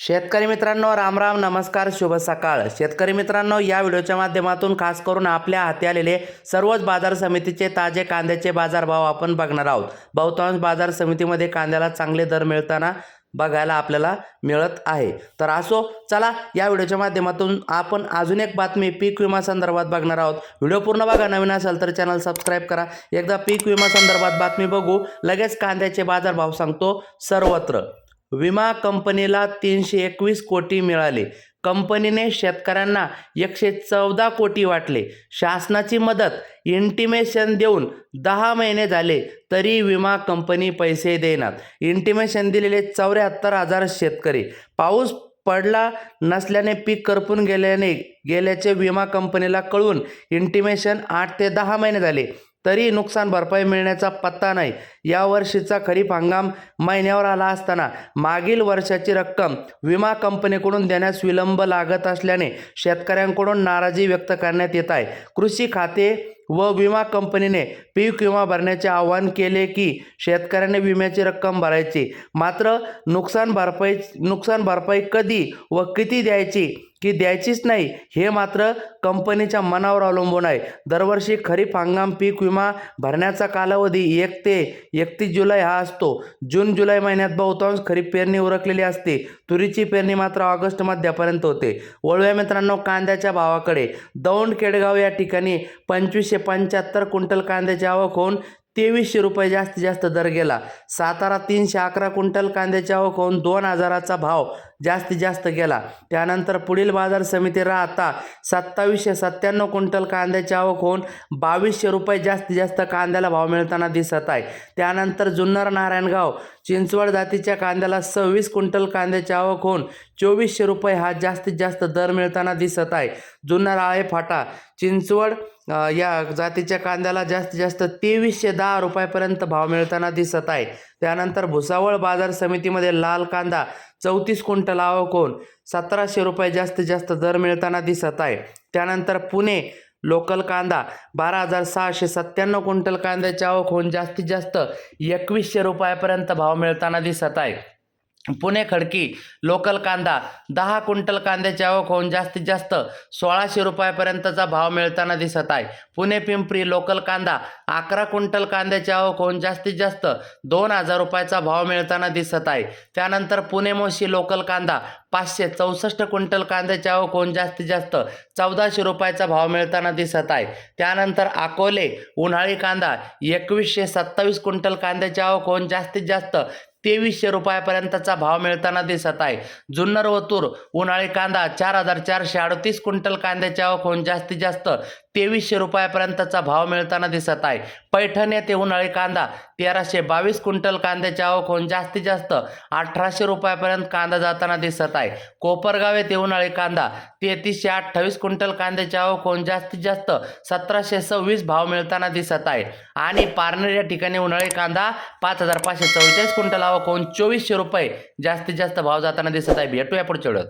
शेतकरी मित्रांनो रामराम नमस्कार शुभ सकाळ. शेतकरी मित्रांनो या व्हिडिओच्या माध्यमातून खास करून आपल्या हाती आलेले सर्वच बाजार समितीचे ताजे कांद्याचे बाजारभाव आपण बघणार आहोत. बहुतांश बाजार समितीमध्ये कांद्याला चांगले दर मिळताना बघायला आपल्याला मिळत आहे. तर असो चला या व्हिडिओच्या माध्यमातून आपण अजून एक बातमी पीक विमा संदर्भात बघणार आहोत. व्हिडिओ पूर्ण बघा नवीन असेल तर चॅनल सबस्क्राईब करा. एकदा पीक विमा संदर्भात बातमी बघू लगेच कांद्याचे बाजारभाव सांगतो सर्वत्र. विमा कंपनीला तीनशे एकवीस कोटी मिळाले. कंपनीने शेतकऱ्यांना एकशे चौदा कोटी वाटले. शासनाची मदत इंटिमेशन देऊन दहा महिने झाले तरी विमा कंपनी पैसे देणार इंटिमेशन दिलेले चौऱ्याहत्तर हजार शेतकरी. पाऊस पडला नसल्याने पीक करपून गेल्याने गेल्याचे विमा कंपनीला कळून इंटिमेशन आठ ते दहा महिने झाले. तरी नुकसान भरपाई मिळण्याचा पत्ता नाही. या वर्षीचा खरीप हंगाम महिन्यावर आला असताना मागील वर्षाची रक्कम विमा कंपनीकडून देण्यास विलंब लागत असल्याने शेतकऱ्यांकडून नाराजी व्यक्त करण्यात येत आहे. कृषी खाते व विमा कंपनीने पीक विमा भरण्याचे आवाहन केले की शेतकऱ्याने विम्याची रक्कम भरायची. मात्र नुकसान भरपाई नुकसान भरपाई कधी व किती द्यायची की द्यायचीच नाही. हे मात्र कंपनीच्या मनावर अवलंबून आहे. दरवर्षी खरीप हंगाम पीक विमा भरण्याचा कालावधी एक ते एकतीस जुलै हा असतो. जून जुलै महिन्यात बहुतांश खरीप पेरणी उरकलेली असते. तुरीची पेरणी मात्र ऑगस्ट मध्यापर्यंत होते. वळूया मित्रांनो कांद्याच्या भावाकडे. दौंड केडगाव या ठिकाणी पंचवीसशे पंच्याहत्तर क्विंटल कांद्याची आवक होऊन तेवीसशे रुपये जास्तीत जास्त दर गेला. सातारा तीनशे अकरा क्विंटल कांद्याची आवक होऊन दोन हजाराचा भाव जास्तीत जास्त गेला. त्यानंतर पुढील बाजार समिती राहता सत्तावीसशे सत्त्याण्णव क्विंटल कांद्याची आवक होऊन बावीसशे रुपये जास्तीत जास्त कांद्याला भाव मिळताना दिसत आहे. त्यानंतर जुन्नर नारायणगाव चिंचवड जातीच्या कांद्याला सव्वीस क्विंटल कांद्याची आवक होऊन चोवीसशे रुपये हा जास्तीत जास्त दर मिळताना दिसत आहे. जुन्नर आळे फाटा चिंचवड या जातीच्या कांद्याला जास्तीत जास्त तेवीसशे दहा रुपयापर्यंत भाव मिळताना दिसत आहे. त्यानंतर भुसावळ बाजार समितीमध्ये लाल कांदा चौतीस क्विंटल आवक सतराशे रुपये जास्तीत जास्त दर मिळताना दिसत आहे. त्यानंतर पुणे लोकल कांदा बारा हजार सहाशे सत्त्याण्णव क्विंटल कांद्याची आवक होऊन जास्तीत जास्त एकवीसशे रुपयापर्यंत भाव मिळताना दिसत आहे. पुणे खडकी लोकल कांदा दहा क्विंटल कांद्याची आवक होऊन जास्तीत जास्त सोळाशे रुपयापर्यंतचा भाव मिळताना दिसत आहे. पुणे पिंपरी लोकल कांदा अकरा क्विंटल कांद्याची आवक होऊन जास्तीत जास्त दोन हजार रुपयाचा भाव मिळताना दिसत आहे. त्यानंतर पुणे मोशी लोकल कांदा पाचशे चौसष्ट क्विंटल कांद्याची आवक होऊन जास्तीत जास्त चौदाशे रुपयाचा भाव मिळताना दिसत आहे. त्यानंतर अकोले उन्हाळी कांदा एकवीसशे सत्तावीस क्विंटल कांद्याची आवक होऊन जास्तीत जास्त तेवीसशे रुपयापर्यंतचा भाव मिळताना दिसत आहे. जुन्नर वतूर उन्हाळी कांदा चार हजार चारशे अडतीस क्विंटल कांद्याची आवक होऊन जास्तीत जास्त तेवीसशे रुपयापर्यंतचा भाव मिळताना दिसत आहे. पैठण येथे उन्हाळी कांदा तेराशे बावीस क्विंटल कांद्याची आवक होऊन जास्तीत जास्त अठराशे रुपयापर्यंत कांदा जाताना दिसत आहे. कोपरगाव येथे उन्हाळी कांदा तेहतीसशे अठ्ठावीस क्विंटल कांद्याची आवक होऊन जास्तीत जास्त सतराशे सव्वीस भाव मिळताना दिसत आहे. आणि पारनेर या ठिकाणी उन्हाळी कांदा पाच हजार पाचशे चव्वेचाळीस क्विंटल आवक होऊन चोवीसशे रुपये जास्तीत जास्त भाव जाताना दिसत आहे. भेटूया पुढच्या वेळेत.